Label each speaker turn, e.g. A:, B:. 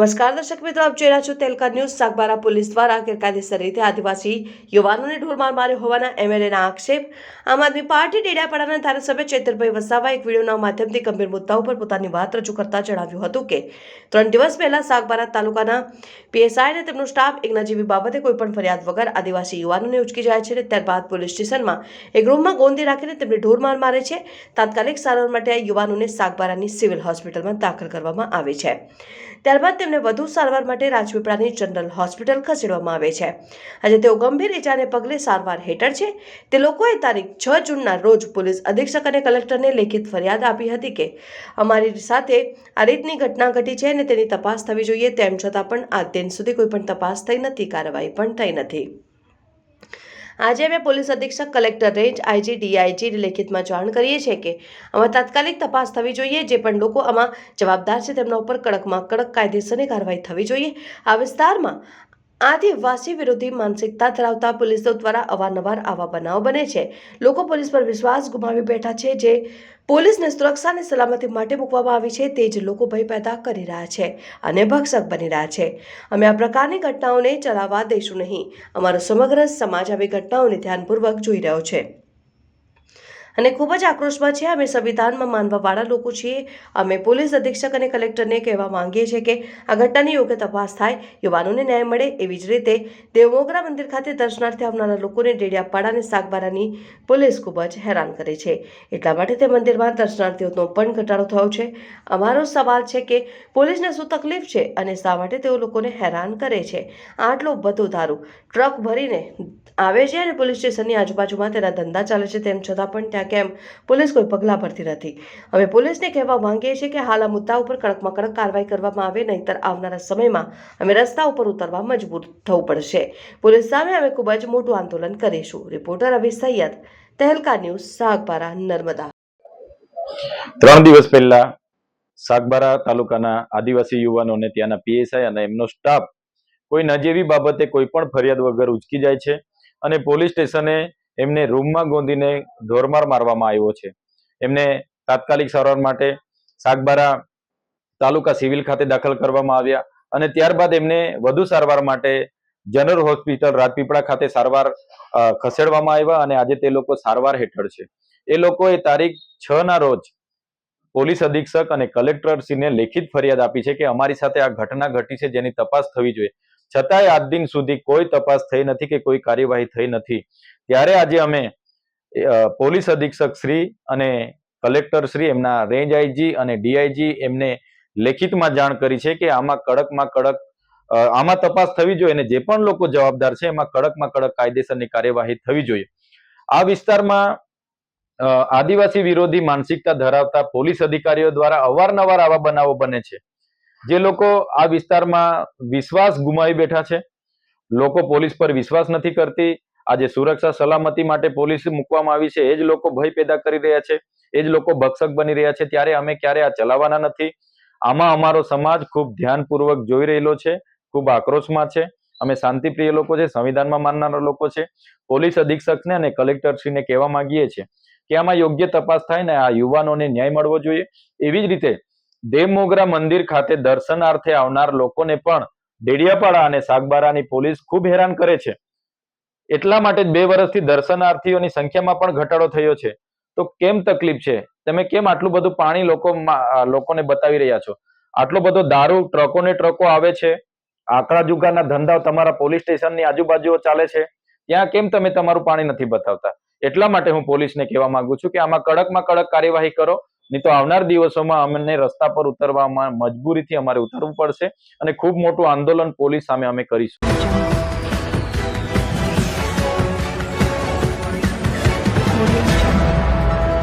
A: નમસ્કાર દર્શક મિત્રો, આપ જોઈ રહ્યા છો તેલકા ન્યૂઝ. સાગબારા પોલીસ દ્વારા ગેરકાયદેસર રીતે આદિવાસી યુવાનોને ઢોરમાર માર્યો હોવાના એમએલએના આક્ષેપ. આમ આદમી પાર્ટી ડેડાપાડાના ધારાસભ્ય ચેતરભાઈ વસાવા એક વિડીયોના માધ્યમથી ગંભીર મુદ્દા પર પોતાની વાત રજૂ કરતા જણાવ્યું હતું કે, ત્રણ દિવસ પહેલા સાગબારા તાલુકાના પીએસઆઈ અને તેમનો સ્ટાફ એક નજીવી બાબતે કોઈપણ ફરિયાદ વગર આદિવાસી યુવાનોને ઉચકી જાય છે અને ત્યારબાદ પોલીસ સ્ટેશનમાં એક રૂમમાં ગોંદી રાખીને તેમને ઢોરમાર મારે છે. તાત્કાલિક સારવાર માટે આ યુવાનોને સાગબારાની સિવિલ હોસ્પિટલમાં દાખલ કરવામાં આવે છે. ત્યારબાદ તેમને વધુ સારવાર માટે રાજપીપળાની જનરલ હોસ્પિટલ ખસેડવામાં આવે છે. આજે તેઓ ગંભીર ઇજાને પગલે સારવાર હેઠળ છે. તે લોકોએ તારીખ છ જૂનના રોજ પોલીસ અધિક્ષક અને કલેક્ટરને લેખિત ફરિયાદ આપી હતી કે અમારી સાથે આ રીતની ઘટના ઘટી છે અને તેની તપાસ થવી જોઈએ તેમ છતાં પણ આ દિન સુધી કોઈ પણ તપાસ થઈ નથી, કાર્યવાહી પણ થઈ નથી. આજે અમે પોલીસ અધિક્ષક કલેક્ટર રેન્જ, આઈજી, ડીઆઈજી લેખિતમાં જાણ કરીએ છીએ કે આમાં તાત્કાલિક તપાસ થવી જોઈએ, જે પણ લોકો આમાં જવાબદાર છે તેમના ઉપર કડકમાં કડક કાયદેસરની કાર્યવાહી થવી જોઈએ. આ વિસ્તારમાં આદિવાસી વિરોધી માનસિકતા ધરાવતા પોલીસો દ્વારા અવારનવાર આવા બનાવ બને છે. લોકો પોલીસ પર વિશ્વાસ ગુમાવી બેઠા છે જે પોલીસને સુરક્ષા અને સલામતી માટે મૂકવામાં આવી છે તે જ લોકો ભય પેદા કરી રહ્યા છે અને ભક્ષક બની રહ્યા છે. અમે આ પ્રકારની ઘટનાઓને ચલાવવા દઈશું નહીં. અમારો સમગ્ર સમાજ આવી ઘટનાઓને ધ્યાનપૂર્વક જોઈ રહ્યો છે. અને ખૂબ જ આક્રોશમાં છે. અમે સંવિધાનમાં માનવાવાળા લોકો છીએ. અમે પોલીસ અધિક્ષક અને કલેક્ટરને કહેવા માંગીએ છીએ કે આ ઘટનાની યોગ્ય તપાસ થાય. યુવાનોને ન્યાય મળે એવી જ રીતે દેવમોગરા મંદિર ખાતે દર્શનાર્થે આવનારા લોકોને ડેડિયાપાડા અને સાગબારાની પોલીસ ખૂબ જ હેરાન કરે છે. એટલા માટે તે મંદિરમાં દર્શનાર્થીઓનો પણ ઘટાડો થયો છે. અમારો સવાલ છે કે પોલીસને શું તકલીફ છે અને શા માટે તેઓ લોકોને હેરાન કરે છે? આટલો બધો દારૂ ટ્રક ભરીને આવે છે અને પોલીસ સ્ટેશનની આજુબાજુમાં તેના ધંધા ચાલે છે તેમ છતાં પણ ત્યાં કેમ? પોલીસ કોઈ પગલાં ભરતી નથી. અમે પોલીસને કહેવા માંગીએ છીએ કે હાલ આ મુદ્દા ઉપર કડકમાં કડક કાર્યવાહી કરવામાં આવે, નહીંતર આવનારા સમયમાં અમે રસ્તા ઉપર ઉતરવા મજબૂર થવું પડશે. પોલીસ સામે અમે ખૂબ જ મોટું આંદોલન કરીશું. Reporter Abhi Saiyad, Tehelka news, Sagbara, Narmada.
B: ત્રણ દિવસ પહેલા સાગબારા તાલુકાના આદિવાસી યુવાનોને ત્યાંના પીએસઆઈ અને એમનો સ્ટાફ કોઈ નજીવી બાબતે કોઈ પણ ફરિયાદ વગર ઉચકી જાય છે અને પોલીસ સ્ટેશને એમને રૂમમાં ગોંધીને ઢોરમાર મારવામાં આવ્યો છે. એમને તાત્કાલિક સારવાર માટે સાગબારા તાલુકા સિવિલ ખાતે દાખલ કરવામાં આવ્યા અને ત્યારબાદ એમને વધુ સારવાર માટે જનરલ હોસ્પિટલ રાજપીપળા ખાતે સારવાર ખસેડવામાં આવ્યા અને આજે તે લોકો સારવાર હેઠળ છે. એ લોકોએ તારીખ છ ના રોજ પોલીસ અધિક્ષક અને કલેક્ટરશ્રીને લેખિત ફરિયાદ આપી છે કે અમારી સાથે આ ઘટના ઘટી છે જેની તપાસ થવી જોઈએ. છતાંય આજ દિન સુધી કોઈ તપાસ થઈ નથી કે કોઈ કાર્યવાહી થઈ નથી. ત્યારે આજે અમે પોલીસ અધિક્ષક શ્રી અને કલેક્ટર શ્રી એમના રેન્જ આઈજી અને ડીઆઈજી એમને લેખિતમાં જાણ કરી છે કે આમાં કડકમાં કડક આમાં તપાસ થવી જોઈએ અને જે પણ લોકો જવાબદાર છે એમાં કડકમાં કડક કાયદેસરની કાર્યવાહી થવી જોઈએ. આ વિસ્તારમાં આદિવાસી વિરોધી માનસિકતા ધરાવતા પોલીસ અધિકારીઓ દ્વારા અવારનવાર આવા બનાવો બને છે. જે લોકો આ વિસ્તારમાં વિશ્વાસ ગુમાવી બેઠા છે, લોકો પોલીસ પર વિશ્વાસ નથી કરતી, આજે સુરક્ષા સલામતી માટે પોલીસ મૂકવામાં આવી છે, એ જ લોકો ભય પેદા કરી રહ્યા છે, એ જ લોકો ભક્ષક બની રહ્યા છે, ત્યારે અમે ક્યારે આ ચલાવવાના નથી. આમાં અમારો સમાજ ખૂબ ધ્યાનપૂર્વક જોઈ રહેલો છે, ખૂબ આક્રોશમાં છે, અમે શાંતિપ્રિય લોકો છે, સંવિધાનમાં માનનારા લોકો છે, પોલીસ અધિક્ષકને અને કલેક્ટરશ્રીને કહેવા માંગીએ છીએ કે આમાં યોગ્ય તપાસ થાય ને આ યુવાનોને ન્યાય મળવો જોઈએ, એવી જ રીતે દેવમોગરા મંદિર ખાતે દર્શનાર્થે આવનાર લોકોને પણ ડેડિયાપાડા અને સાગબારાની પોલીસ ખૂબ હેરાન કરે છે. એટલા માટે બે વર્ષથી દર્શનાર્થીઓની સંખ્યામાં પણ ઘટાડો થયો છે. તો કેમ તકલીફ છે? તમે કેમ આટલું બધું પાણી લોકો લોકોને બતાવી રહ્યા છો? આટલો બધો દારૂ ટ્રકો ને ટ્રકો આવે છે? આંકડા જુગારના ધંધાઓ તમારા પોલીસ સ્ટેશનની આજુબાજુઓ ચાલે છે? ત્યાં કેમ તમે તમારું પાણી નથી બતાવતા? એટલા માટે હું પોલીસને કહેવા માંગુ છું કે આમાં કડકમાં કડક કાર્યવાહી કરો. નહીં તો આવનાર દિવસોમાં અમને રસ્તા પર ઉતરવામાં મજબૂરીથી અમારે ઉતરવું પડશે અને ખૂબ મોટું આંદોલન પોલીસ સામે અમે કરીશું.